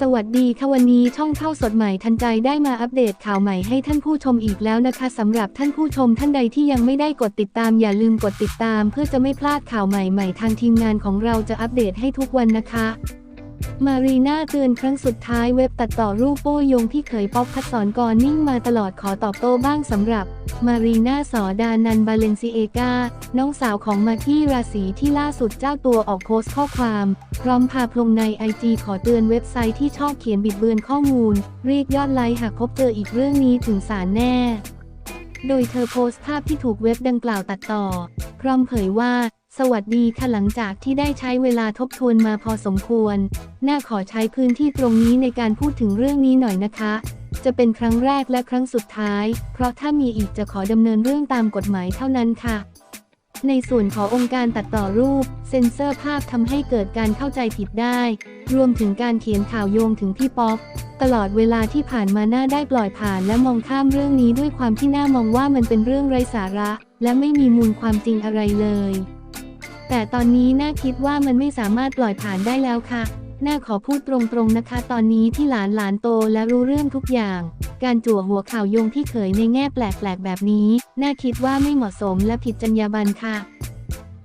สวัสดีค่ะวันนี้ช่องเข้าสดใหม่ทันใจได้มาอัปเดตข่าวใหม่ให้ท่านผู้ชมอีกแล้วนะคะสำหรับท่านผู้ชมท่านใดที่ยังไม่ได้กดติดตามอย่าลืมกดติดตาม เพื่อจะไม่พลาดข่าวใหม่ๆ ทางทีมงานของเราจะอัปเดตให้ทุกวันนะคะ มารีน่าเตือนครั้งสุดท้ายเว็บตัดต่อรูปโป้ยงที่เคยป๊อปพัดสอนกรนิ่งมาตลอดขอตอบโต้บ้างสำหรับ มารีน่าสอดานันบาเลนซิเอกา น้องสาวของมากกี้ราศีที่ล่าสุดเจ้าตัวออกโพสต์ข้อความ พร้อมพาพลงในไอจีขอเตือนเว็บไซต์ที่ชอบเขียนบิดเบือนข้อมูล เรียกยอดไลค์หากพบเจออีกเรื่องนี้ถึงศาลแน่โดยเธอโพสต์ภาพที่ถูกเว็บดังกล่าวตัดต่อ พร้อมเผยว่า สวัสดีค่ะหลังจากที่ได้ใช้เวลาทบทวนมาพอสมควร น่าขอใช้พื้นที่ตรงนี้ในการพูดถึงเรื่องนี้หน่อยนะคะ จะเป็นครั้งแรกและครั้งสุดท้าย เพราะถ้ามีอีกจะขอดำเนินเรื่องตามกฎหมายเท่านั้นค่ะ ในส่วนขององค์การตัดต่อรูป เซ็นเซอร์ภาพทำให้เกิดการเข้าใจผิดได้ รวมถึงการเขียนข่าวโยงถึงพี่ป๊อกตลอดเวลาที่ผ่านมาหน้าได้ปล่อยผ่านและมองข้ามเรื่องนี้ด้วยความที่น่ามองว่ามันเป็นเรื่องไร้สาระ และไม่มีมูลความจริงอะไรเลย แต่ตอนนี้น่าคิดว่ามันไม่สามารถปล่อยผ่านได้แล้วค่ะ น่าขอพูดตรงๆนะคะ ตอนนี้ที่หลานหลานโตและรู้เรื่องทุกอย่าง การจั่วหัวข่าวโยงที่เขยในแง่แปลกๆแบบนี้ น่าคิดว่าไม่เหมาะสมและผิดจรรยาบรรณค่ะ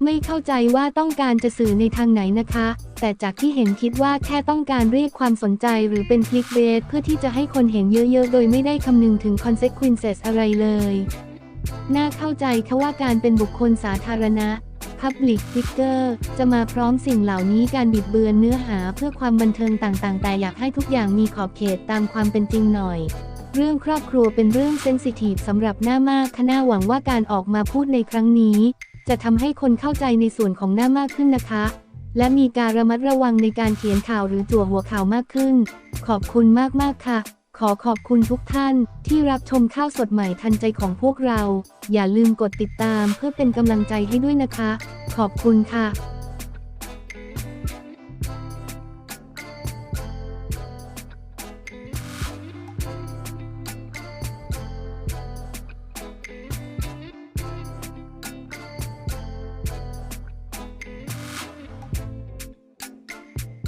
ไม่เข้าใจว่าต้องการจะสื่อในทางไหนนะคะ แต่จากที่เห็นคิดว่าแค่ต้องการเรียกความสนใจหรือเป็นคลิกเบสเพื่อที่จะให้คนเห็นเยอะๆ โดยไม่ได้คำนึงถึง consequences อะไรเลย น่าเข้าใจค่ะว่าการเป็นบุคคลสาธารณะ Public Figure จะมาพร้อมสิ่งเหล่านี้การบิดเบือนเนื้อหาเพื่อความบันเทิงต่างๆ แต่อยากให้ทุกอย่างมีขอบเขตตามความเป็นจริงหน่อย เรื่องครอบครัวเป็นเรื่องเซนซิทีฟสำหรับหน้ามากคณะหวังว่าการออกมาพูดในครั้งนี้ จะทำให้คนเข้าใจในส่วนของหน้ามากขึ้นนะคะ และมีการระมัดระวังในการเขียนข่าวหรือจั่วหัวข่าวมากขึ้น ขอบคุณมากๆค่ะ ขอขอบคุณทุกท่านที่รับชมข่าวสดใหม่ทันใจของพวกเรา อย่าลืมกดติดตามเพื่อเป็นกำลังใจให้ด้วยนะคะ ขอบคุณค่ะ